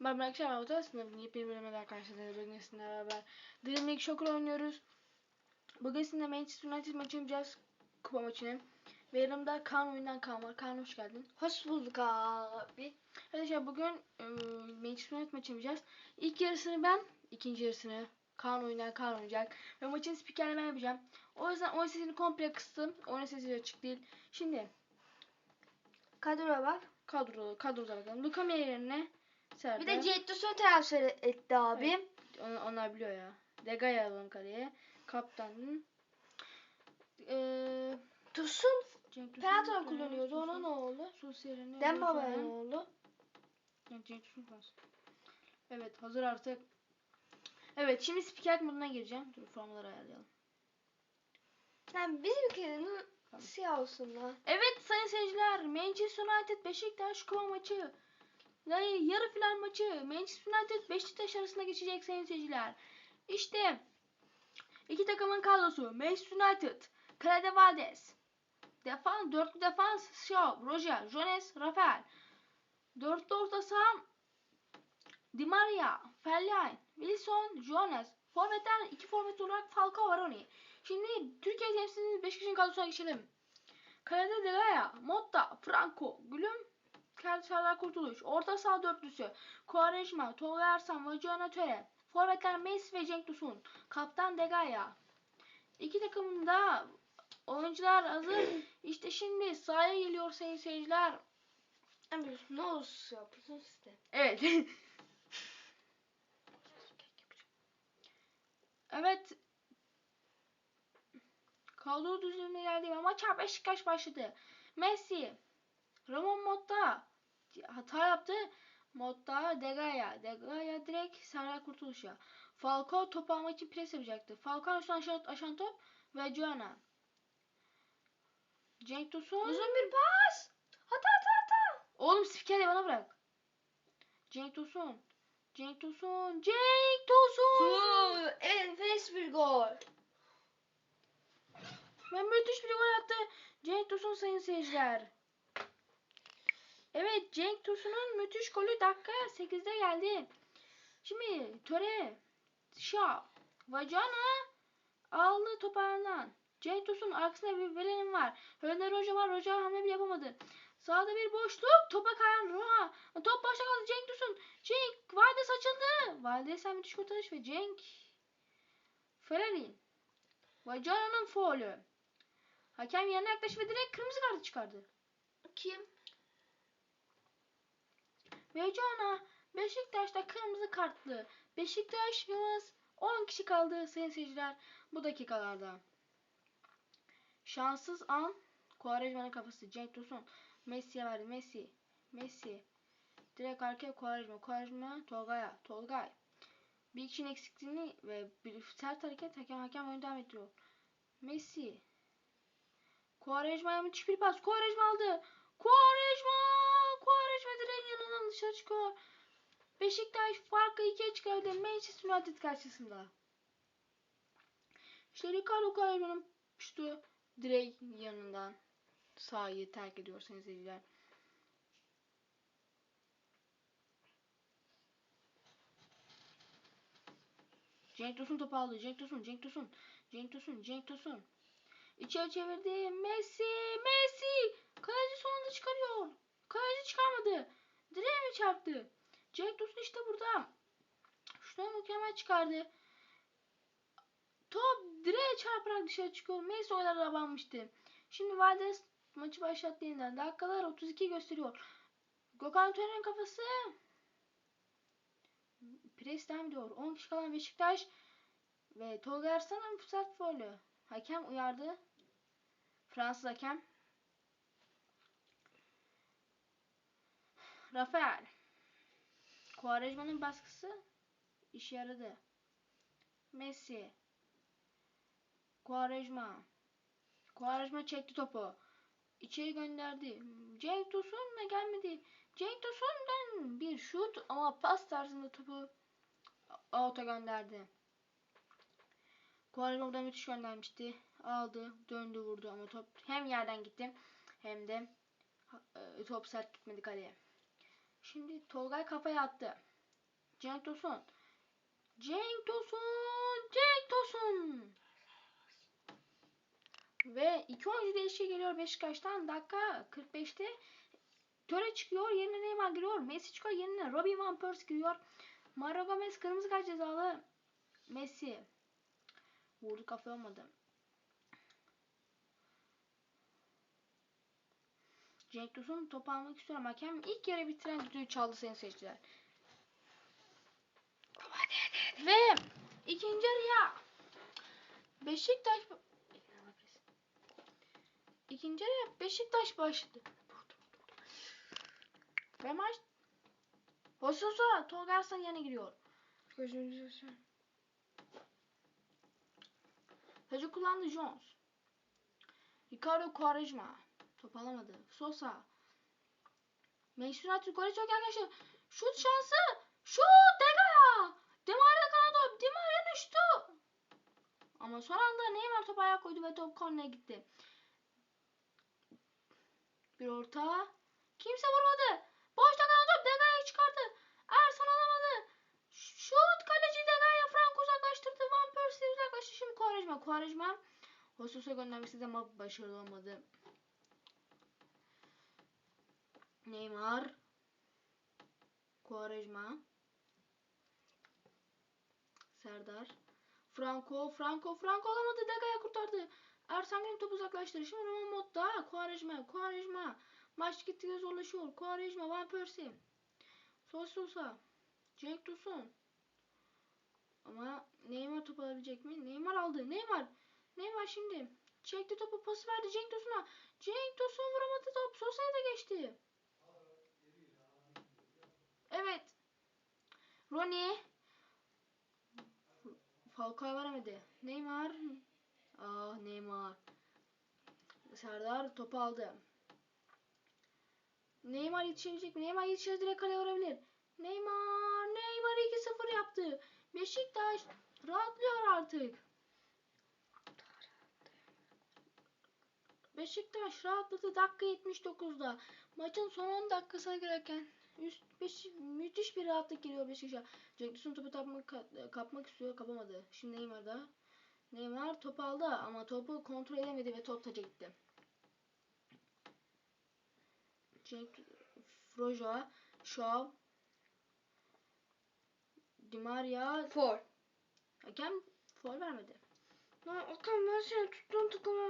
Berkşah ben Otel Sınıfı'nın yepyeni bölümüyle arkadaşlar. Bugün sizinle beraber Dream League Soccer oynuyoruz. Bugün sizinle Manchester United maçı yapacağız. Kupa maçını. Ve yanımda Kaan oyundan Kaan var. Kaan hoş geldin. Hoş bulduk abi. Arkadaşlar bugün e, Manchester United maçı yapacağız. İlk yarısını ben, ikinci yarısını Kaan oyundan Kaan oynayacak. Ve maçın spikerini ben yapacağım. O yüzden oyun sesini komple kıstım. Oyun sesi açık değil. Şimdi Kadroya bak. kadro, kadroda bakalım. Luka yerine Serdar. Bir de Cettos'u transfer etti abi. Onu- onlar biliyor ya. Degaya alalım kaleye. Kaptan. Eee Tosun Cenk Tosun- penaltı Cenk kullanıyordu. Ona ne oldu? Sosyeren'e Dembaba'ya ne oldu? Cenk Tosun pas. Evet hazır artık. Evet şimdi spiker moduna gireceğim. Dur formaları ayarlayalım. Sen bizim ülkenin siyah olsun lan. Evet sayın seyirciler. Manchester United Beşiktaş kupa maçı. Ve yarı final maçı. Manchester United Beşiktaş arasında geçecek sayın seyirciler. İşte iki takımın kadrosu. Manchester United. Kalede Valdes. Defans, dörtlü defans Shaw, Roger, Jones, Rafael. Dörtlü orta saha Di Maria, Fellaini, Wilson, Jones. Forvetler iki forvet olarak Falcao Varoni. Şimdi Türkiye temsilcisi Beşiktaş'ın kadrosuna geçelim. Kalede De Gea, Motta, Franco, Gülüm, Serdar Kurtuluş. Orta saha dörtlüsü. Quaresma, Tolga Ersan Cihan Töre. Forvetler Messi ve Cenk Tosun. Kaptan De Gea. İki takımın da oyuncular hazır. İşte şimdi sahaya geliyor sayın seyirciler. Ne olsun yapıyorsun işte. Evet. evet. Kadro düzenine geldi ve maça Beşiktaş başladı. Messi, Ramon Motta hata yaptı. Motta, De Gea. De Gea direkt Serdar Kurtuluş'a. Falcao topu almak için pres yapacaktı. Falcao üstüne aşağı, aşan top ve Joana. Cenk Tosun. Uzun bir pas. Hata hata hata. Oğlum spikeri bana bırak. Cenk Tosun. Cenk Tosun. Cenk Tosun. Enfes bir gol. Ve müthiş bir gol attı. Cenk Tosun sayın seyirciler. Evet Cenk Tosun'un müthiş golü dakika 8'de geldi. Şimdi Töre, Şah, Vacana aldı toparlanan. Cenk Tosun arkasında bir Velenin var. Önde Roja var. Roja hamle bile yapamadı. Sağda bir boşluk. Topa kayan Roha. Top başa kaldı Cenk Tosun. Cenk Valdes açıldı. Valdes'ten müthiş kurtarış ve Cenk Fellaini. Vacana'nın faulü. Hakem yanına yaklaştı ve direkt kırmızı kartı çıkardı. Kim? Vacana Beşiktaş'ta kırmızı kartlı. Beşiktaş'ımız 10 kişi kaldı sayın seyirciler bu dakikalarda. Şanssız an Quaresma'nın kafası. Cenk Tosun Messi'ye verdi. Messi. Messi. Direkt arkaya Quaresma. Quaresma Tolga'ya. Tolgay. Bir kişinin eksikliğini ve bir sert hareket hakem hakem oyunu devam ettiriyor. Messi. Quaresma'ya müthiş bir pas. Quaresma aldı. Quaresma. Dışarı çıkıyor. Beşiktaş farkı ikiye çıkardı. Manchester United karşısında. İşte Ricardo Quaresma'nın şutu direkt yanından sahayı terk ediyor sayın seyirciler. Cenk Tosun topu aldı. Cenk Tosun, Cenk Tosun, Cenk Tosun, Cenk Tosun. İçeri çevirdi. Messi, Messi. Kaleci sonunda çıkarıyor. Kaleci çıkarmadı. Direğe mi çarptı? Cenk Tosun işte burada. Şuradan mükemmel çıkardı. Top direğe çarparak dışarı çıkıyor. Messi o kadar abanmıştı. Şimdi Valdes maçı başlattı yeniden. Dakikalar 32 gösteriyor. Gökhan Tören'in kafası. Pres devam ediyor. 10 kişi kalan Beşiktaş ve Tolga Arslan'ın sert faulü. Hakem uyardı. Fransız hakem. Rafael. Quaresma'nın baskısı işe yaradı. Messi. Quaresma. Quaresma çekti topu. İçeri gönderdi. Cenk Tosun da gelmedi. Cenk Tosun'dan bir şut ama pas tarzında topu out'a gönderdi. Quaresma buradan müthiş göndermişti. Aldı, döndü, vurdu ama top hem yerden gitti hem de e, top sert gitmedi kaleye. Şimdi Tolgay kafaya attı. Cenk Tosun. Cenk Tosun. Cenk Tosun. Ve iki oyuncu değişikliği geliyor Beşiktaş'tan. Dakika 45'te. Töre çıkıyor. Yerine Neymar giriyor. Messi çıkıyor. Yerine Robin Van Persie giriyor. Mario Gomez kırmızı kart cezalı. Messi. Vurdu kafa olmadı. Cenk Tosun topu almak istiyorum. Hakem ilk yarı bitiren düdüğü çaldı sayın seyirciler. Ve ikinci yarıya Beşiktaş İkinci yarıya Beşiktaş başladı. Ve maç Hososa Tolga Arslan yerine giriyor. Gözünüzü Hacı kullandı Jones. Ricardo Quaresma. Top alamadı. Sosa. Manchester United golü çok yaklaştı. Şut şansı. Şut Degaya. Demaria kanadı. Demaria'nın şutu. Ama son anda Neymar topa ayak koydu ve top kornere gitti. Bir orta. Kimse vurmadı. Boşta kalan top Degaya'yı çıkardı. Ersan alamadı. Şut kaleci Degaya Frank uzaklaştırdı. Van Persie uzaklaştı. Şimdi Quaresma. Quaresma. Hosus'a göndermesi de ama başarılı olmadı. Neymar. Quaresma. Serdar. Franco. Franco. Franco alamadı. Degaya kurtardı. Ersan Günok topu uzaklaştırdı. Şimdi Roman modda. Quaresma. Quaresma. Maç gittikçe zorlaşıyor. Quaresma. Van Persie. Sosa. Cenk Tosun. Ama Neymar top alabilecek mi? Neymar aldı. Neymar. Neymar şimdi. Çekti topu pası verdi Cenk Tosun'a. Cenk Tosun vuramadı top. Sosa'ya da geçti. Evet. Ronnie. Falcao veremedi. Neymar. Ah Neymar. Serdar topu aldı. Neymar yetişebilecek mi? Neymar yetişir direkt kaleye vurabilir. Neymar. Neymar 2-0 yaptı. Beşiktaş rahatlıyor artık. Beşiktaş rahatladı dakika 79'da. Maçın son 10 dakikasına girerken üst, beş, müthiş bir rahatlık geliyor Beşiktaş'a. Cenk Tosun topu tapmak, kapmak istiyor kapamadı. Şimdi Neymar'da. Neymar topu aldı ama topu kontrol edemedi ve top taca gitti. Cenk Froja, Shaw, Di Maria, For. hakem foul vermedi. Lan Okan ben seni tuttum tıkama.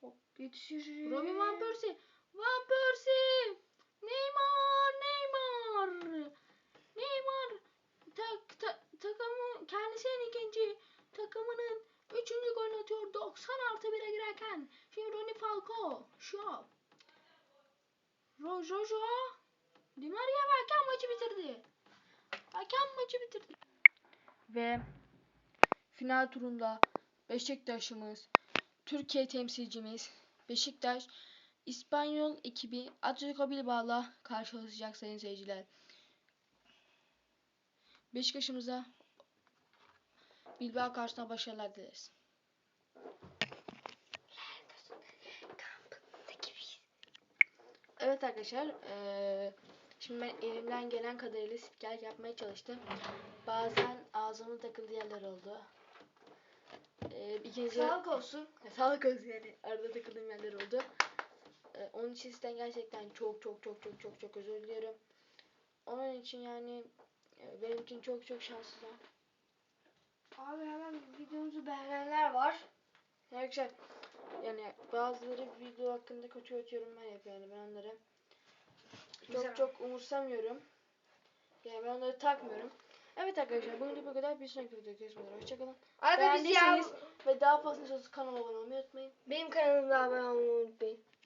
Hop yetişir. Robin Van Persie. Van Persie. Neymar. Neymar. Neymar. Tak, ta, takımı kendisinin ikinci takımının üçüncü golünü atıyor. 90 artı 1'e girerken. Şimdi Ronnie Falco. Shaw. Ro Jojo. Di Maria ve hakem maçı bitirdi. Hakem maçı bitirdi. Ve final turunda Beşiktaş'ımız Türkiye temsilcimiz Beşiktaş İspanyol ekibi Atletico Bilbao'la karşılaşacak sayın seyirciler. Beşiktaş'ımıza Bilbao karşısında başarılar dileriz. Evet arkadaşlar, eee, şimdi ben elimden gelen kadarıyla spiker yapmaya çalıştım. Bazen ağzımın takıldığı yerler oldu. Eee ikinci Sağlık olsun. ya, sağlık olsun yani. Arada takıldığım yerler oldu. Ee, onun için sizden gerçekten çok çok çok çok çok çok özür diliyorum. Onun için yani benim için çok çok şanslılar. Abi hemen videomuzu beğenenler var. Arkadaşlar yani bazıları video hakkında kötü kötü yorumlar yapıyor yani ben onları çok Güzel. çok umursamıyorum. Yani ben onları takmıyorum. Evet arkadaşlar bugün bu kadar. Bir sonraki videoda görüşmek üzere. Hoşçakalın. Arada biz ya Beğendiyseniz ve daha fazla kanalıma abone olmayı unutmayın. benim kanalımda abone olmayı unutmayın.